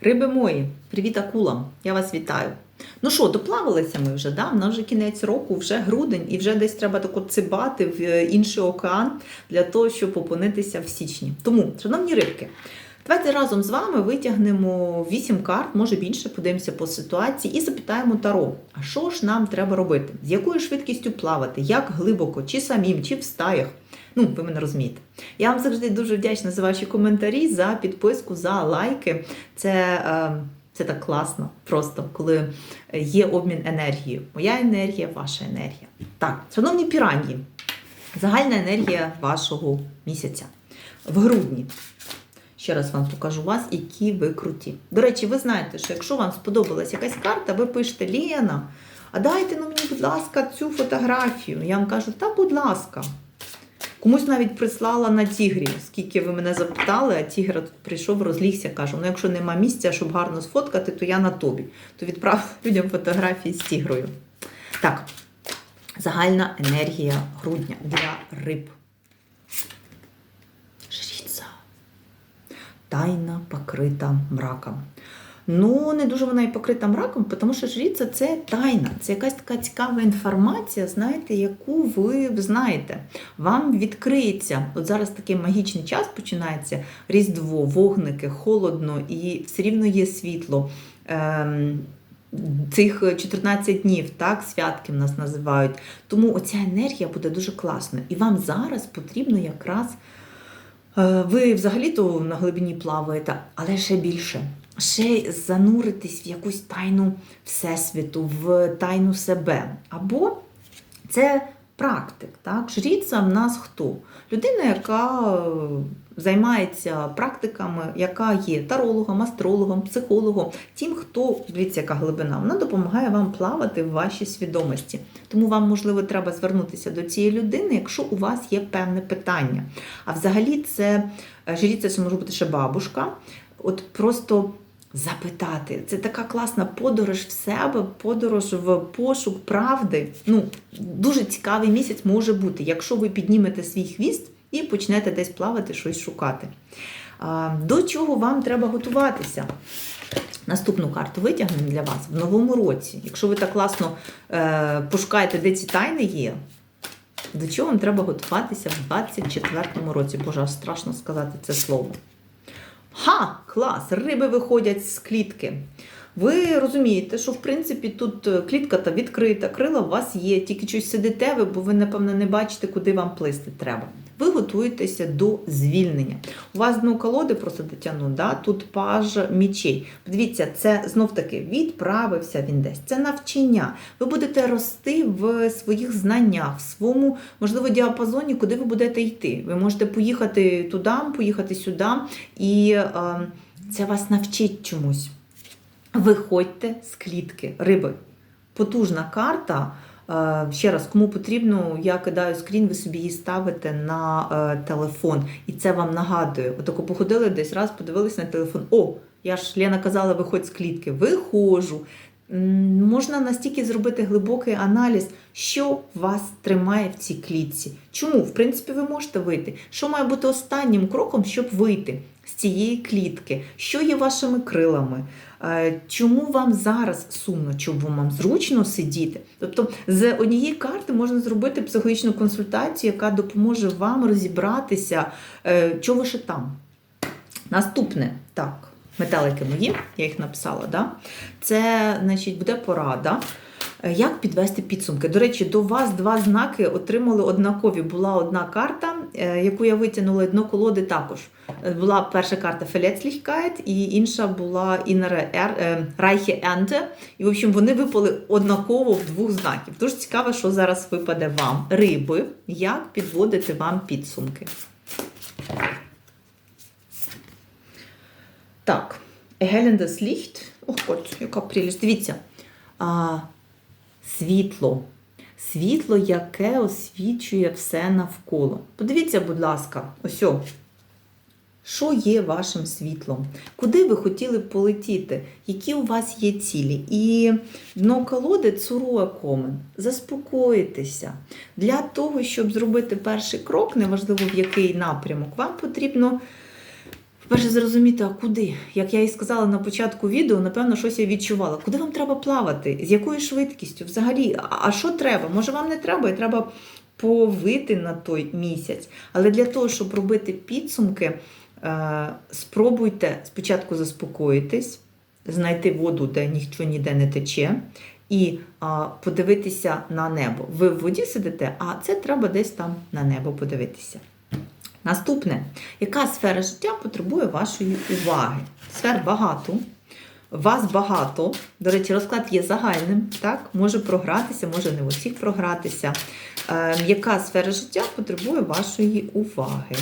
Риби мої, привіт акулам! Я вас вітаю. Ну що, доплавалися ми вже, да? У нас вже кінець року, вже грудень, і вже десь треба тако цибати в е, інший океан для того, щоб опинитися в січні. Тому, шановні рибки, давайте разом з вами витягнемо 8 карт, може більше, подивимося по ситуації і запитаємо Таро, а що ж нам треба робити? З якою швидкістю плавати? Як глибоко, чи самим, чи в стаях? Ну, ви мене розумієте. Я вам завжди дуже вдячна за ваші коментарі, за підписку, за лайки. Це, е, це так класно, просто коли є обмін енергією. Моя енергія, ваша енергія. Так, шановні піранії, загальна енергія вашого місяця в грудні. Ще раз вам покажу вас, які ви круті. До речі, ви знаєте, що якщо вам сподобалась якась карта, ви пишете Лена, а дайте ну, мені, будь ласка, цю фотографію. Я вам кажу, та будь ласка. Комусь навіть прислала на тігрі, скільки ви мене запитали, а тігр прийшов, розлігся, каже: ну якщо нема місця, щоб гарно сфоткати, то я на тобі. То відправ людям фотографії з тігрою. Так, загальна енергія грудня для риб. Жріця. Тайна покрита мраком. Ну, не дуже вона і покрита мраком, тому що жріця це тайна, це якась така цікава інформація, знаєте, яку ви знаєте. Вам відкриється. От зараз такий магічний час починається: Різдво, вогники, холодно, і все рівно є світло. Ем, Цих 14 днів, так, святки в нас називають. Тому оця енергія буде дуже класною. І вам зараз потрібно якраз. Е, Ви взагалі-то на глибині плаваєте, але ще більше. Ще зануритись в якусь тайну Всесвіту, в тайну себе. Або це практик. Так? Жріця в нас хто? Людина, яка займається практиками, яка є тарологом, астрологом, психологом, тим, хто, дивіться, яка глибина, вона допомагає вам плавати в вашій свідомості. Тому вам, можливо, треба звернутися до цієї людини, якщо у вас є певне питання. А взагалі, це е, жріця, це може бути ще бабушка. От просто запитати. Це така класна подорож в себе, подорож в пошук правди. Ну, дуже цікавий місяць може бути, якщо ви піднімете свій хвіст і почнете десь плавати, щось шукати. До чого вам треба готуватися? Наступну карту витягнемо для вас в новому році. Якщо ви так класно е, пошукаєте, де ці тайни є, до чого вам треба готуватися в 24-му році? Боже, страшно сказати це слово. Ха! Клас! Риби виходять з клітки. Ви розумієте, що в принципі тут е, клітка та відкрита, крила у вас є, тільки щось сидите ви, бо ви, напевно, не бачите, куди вам плисти треба. Ви готуєтеся до звільнення. У вас дно колоди просто дотягну, да? тут паж мічей. Подивіться, це знов-таки відправився він десь. Це навчання. Ви будете рости в своїх знаннях, в своєму, можливо, діапазоні, куди ви будете йти. Ви можете поїхати туди, поїхати сюди, і е, це вас навчить чомусь. Виходьте з клітки, риби. Потужна карта. Е, Ще раз, кому потрібно, я кидаю скрін, ви собі її ставите на е, телефон. І це вам нагадує. Отако походили десь раз, подивилися на телефон. О, я ж Лена казала, виходь з клітки. Виходжу. Можна настільки зробити глибокий аналіз, що вас тримає в цій клітці. Чому? В принципі, ви можете вийти. Що має бути останнім кроком, щоб вийти цієї клітки? Що є вашими крилами? Е, Чому вам зараз сумно, чому вам зручно сидіти? Тобто з однієї карти можна зробити психологічну консультацію, яка допоможе вам розібратися, е, чого ви ще там. Наступне, так, метелики мої, я їх написала, да? це значить, буде порада. Як підвести підсумки? До речі, до вас два знаки отримали однакові. Була одна карта, е, яку я витягнула, дно колоди також. Е, Була перша карта Фелецліхкайт, і інша була Інере е, Райхе Енте. І, в общем, вони випали однаково в двох знаків. Дуже цікаво, що зараз випаде вам. Риби, як підводити вам підсумки. Так, Геленdes Licht. Ох, от, яка прелість. Дивіться. Світло. Світло, яке освічує все навколо. Подивіться, будь ласка, ось. Що є вашим світлом? Куди ви хотіли полетіти? Які у вас є цілі? І дно колоди цурує комен. Заспокоїтеся. Для того, щоб зробити перший крок, неважливо в який напрямок, вам потрібно Вперше зрозуміти, а куди? Як я і сказала на початку відео, напевно, щось я відчувала. Куди вам треба плавати? З якою швидкістю? Взагалі, а що треба? Може, вам не треба, і треба повити на той місяць. Але для того, щоб робити підсумки, е, спробуйте спочатку заспокоїтись, знайти воду, де нічого ніде не тече, і подивитися на небо. Ви в воді сидите, а це треба десь там на небо подивитися. Наступне, яка сфера життя потребує вашої уваги? Сфер багато. Вас багато. До речі, розклад є загальним, так? Може програтися, може не в усіх програтися. Е, яка сфера життя потребує вашої уваги?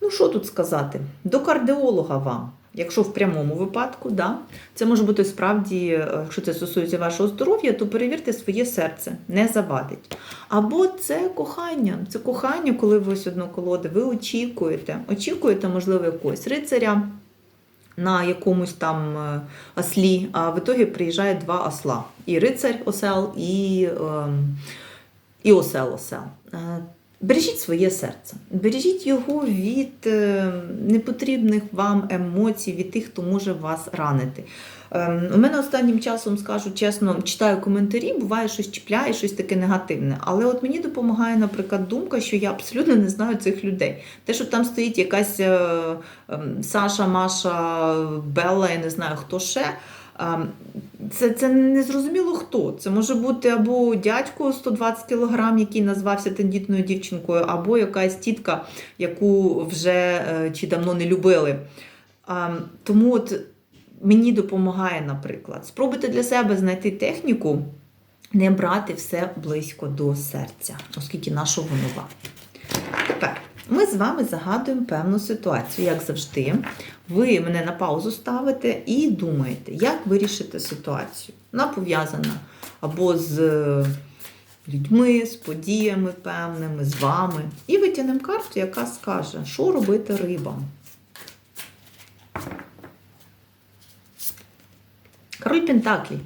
Ну, що тут сказати? До кардіолога вам. Якщо в прямому випадку, да, це може бути справді, е, якщо це стосується вашого здоров'я, то перевірте своє серце, не завадить. Або це кохання. Це кохання, коли ви ось одно колоди, ви очікуєте, очікуєте, можливо, якогось рицаря на якомусь там е, ослі, а в ітогі приїжджає два осла. І рицарь осел, і, ем, і осел осел. Бережіть своє серце, бережіть його від е, непотрібних вам емоцій, від тих, хто може вас ранити. Ем, У мене останнім часом, скажу чесно, читаю коментарі, буває щось чіпляє, щось таке негативне. Але от мені допомагає, наприклад, думка, що я абсолютно не знаю цих людей. Те, що там стоїть якась е, ем, Саша, Маша, Белла, я не знаю хто ще. Це, це не зрозуміло хто. Це може бути або дядько 120 кг, який назвався тендітною дівчинкою, або якась тітка, яку вже е, чи давно не любили. Тому от мені допомагає, наприклад, спробуйте для себе знайти техніку, не брати все близько до серця, оскільки нашого воно Тепер ми з вами загадуємо певну ситуацію, як завжди. Ви мене на паузу ставите і думаєте, як вирішити ситуацію. Вона пов'язана або з людьми, з подіями певними, з вами. І витягнемо карту, яка скаже, що робити рибам. Король Пентаклі.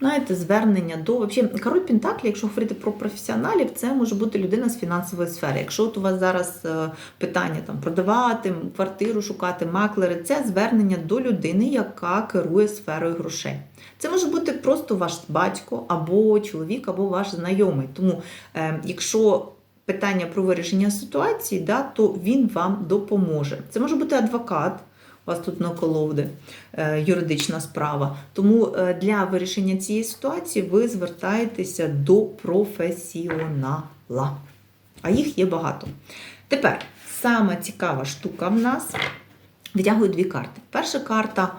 Знаєте, звернення до. Взагалі, король Пентаклі, якщо говорити про професіоналів, це може бути людина з фінансової сфери. Якщо от у вас зараз е, питання там продавати, квартиру шукати, маклери, це звернення до людини, яка керує сферою грошей. Це може бути просто ваш батько, або чоловік, або ваш знайомий. Тому, е, якщо питання про вирішення ситуації, да, то він вам допоможе. Це може бути адвокат. Вас тут наколовди, е, юридична справа. Тому е, для вирішення цієї ситуації ви звертаєтеся до професіонала. А їх є багато. Тепер сама цікава штука в нас. Витягую дві карти. Перша карта,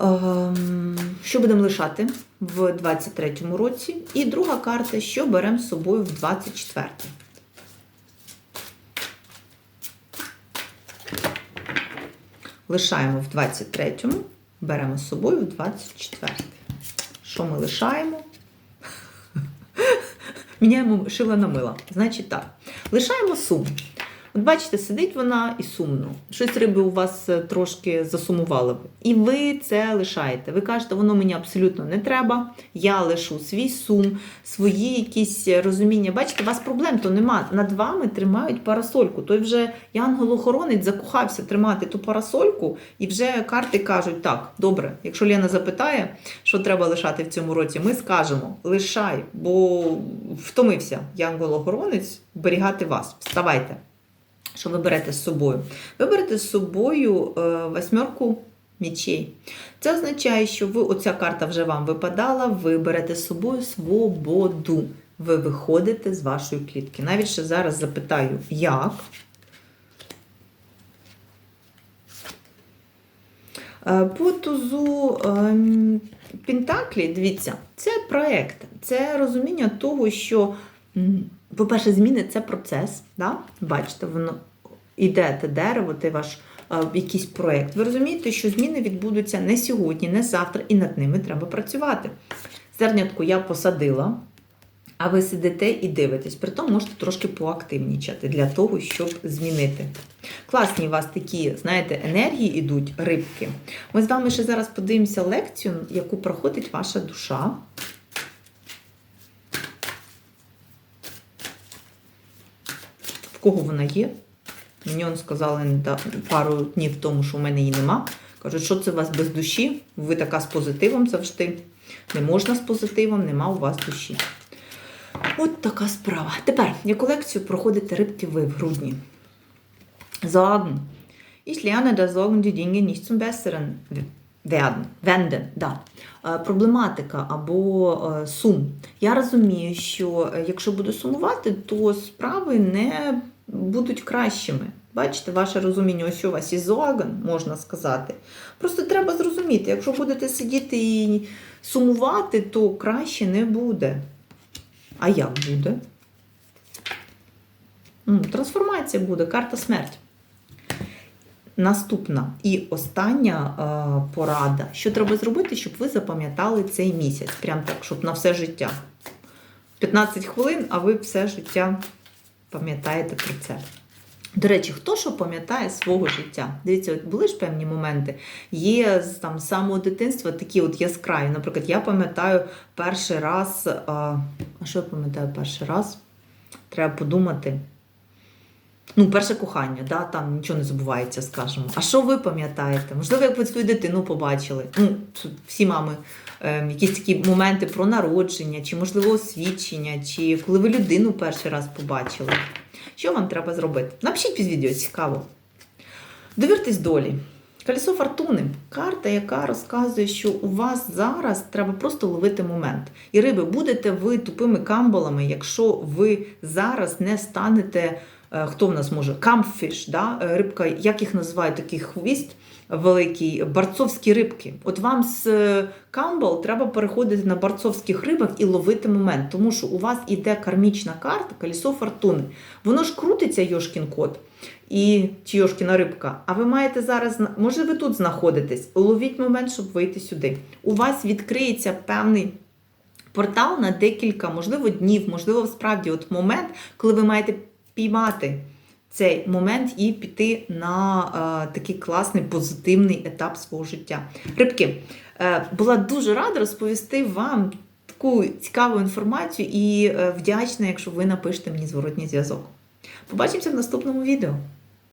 ем, що будемо лишати в 23-му році, і друга карта, що беремо з собою в 24-му. Лишаємо в 23-му, беремо з собою в 24-й. Що ми лишаємо? Міняємо шила на мила. Значить так. Лишаємо сум. Бачите, сидить вона і сумно. Щось риби у вас е, трошки засумувало б. І ви це лишаєте. Ви кажете, воно мені абсолютно не треба. Я лишу свій сум, свої якісь розуміння. Бачите, у вас проблем то нема. Над вами тримають парасольку. Той вже янгол-охоронець закохався тримати ту парасольку, і вже карти кажуть: так, добре, якщо Лена запитає, що треба лишати в цьому році, ми скажемо: лишай, бо втомився янгол-охоронець берігати вас. Вставайте. Що ви берете з собою? Ви берете з собою е, восьмерку мічей. Це означає, що ви, оця карта вже вам випадала, ви берете з собою свободу. Ви виходите з вашої клітки. Навіть ще зараз запитаю, як. Е, По тузу ем, Пентаклі, дивіться, це проєкт, це розуміння того, що. по-перше, зміни це процес. Да? Бачите, воно іде те дерево, те ваш якийсь проєкт. Ви розумієте, що зміни відбудуться не сьогодні, не завтра, і над ними треба працювати. Зернятку я посадила, а ви сидите і дивитесь. Притом можете трошки поактивнічати для того, щоб змінити. Класні у вас такі, знаєте, енергії йдуть, рибки. Ми з вами ще зараз подивимося лекцію, яку проходить ваша душа. кого вона є. Мені он сказали пару днів тому, що в мене її нема. Кажуть, що це у вас без душі? Ви така з позитивом завжди. Не можна з позитивом, нема у вас душі. От така справа. Тепер, яку лекцію проходите рибки ви в грудні? Sorgen. Ich lerne, dass Sorgen die Dinge nicht zum Besseren werden. Wenden. Да. Е, Проблематика або е, сум. Я розумію, що е, якщо буду сумувати, то справи не будуть кращими. Бачите, ваше розуміння, ось у вас і Sorgen, можна сказати. Просто треба зрозуміти, якщо будете сидіти і сумувати, то краще не буде. А як буде? Трансформація буде, карта смерть. Наступна і остання е, порада. Що треба зробити, щоб ви запам'ятали цей місяць? Прям так, щоб на все життя. 15 хвилин, а ви все життя пам'ятаєте про це. До речі, хто що пам'ятає свого життя? Дивіться, от були ж певні моменти. Є там з самого дитинства такі от яскраві. Наприклад, я пам'ятаю перший раз. А що я пам'ятаю перший раз? Треба подумати. Ну, перше кохання, да, там нічого не забувається, скажімо. А що ви пам'ятаєте? Можливо, як ви свою дитину побачили? Ну, всі мами, е, якісь такі моменти про народження, чи, можливо, освідчення, чи коли ви людину перший раз побачили. Що вам треба зробити? Напишіть під відео, цікаво. Довіртесь долі. Колесо фортуни карта, яка розказує, що у вас зараз треба просто ловити момент. І риби, будете ви тупими камбалами, якщо ви зараз не станете. Е, Хто в нас може? Камфіш, да? е, рибка, як їх називають, такий хвіст великий, барцовські рибки. От вам з е, камбал треба переходити на барцовських рибах і ловити момент, тому що у вас іде кармічна карта, колесо фортуни. Воно ж крутиться, Йошкін кот і Йошкіна рибка. А ви маєте зараз, може ви тут знаходитесь, ловіть момент, щоб вийти сюди. У вас відкриється певний портал на декілька, можливо, днів, можливо, справді от момент, коли ви маєте піймати цей момент і піти на е, такий класний позитивний етап свого життя. Рибки, е, була дуже рада розповісти вам таку цікаву інформацію і е, вдячна, якщо ви напишете мені зворотній зв'язок. Побачимося в наступному відео.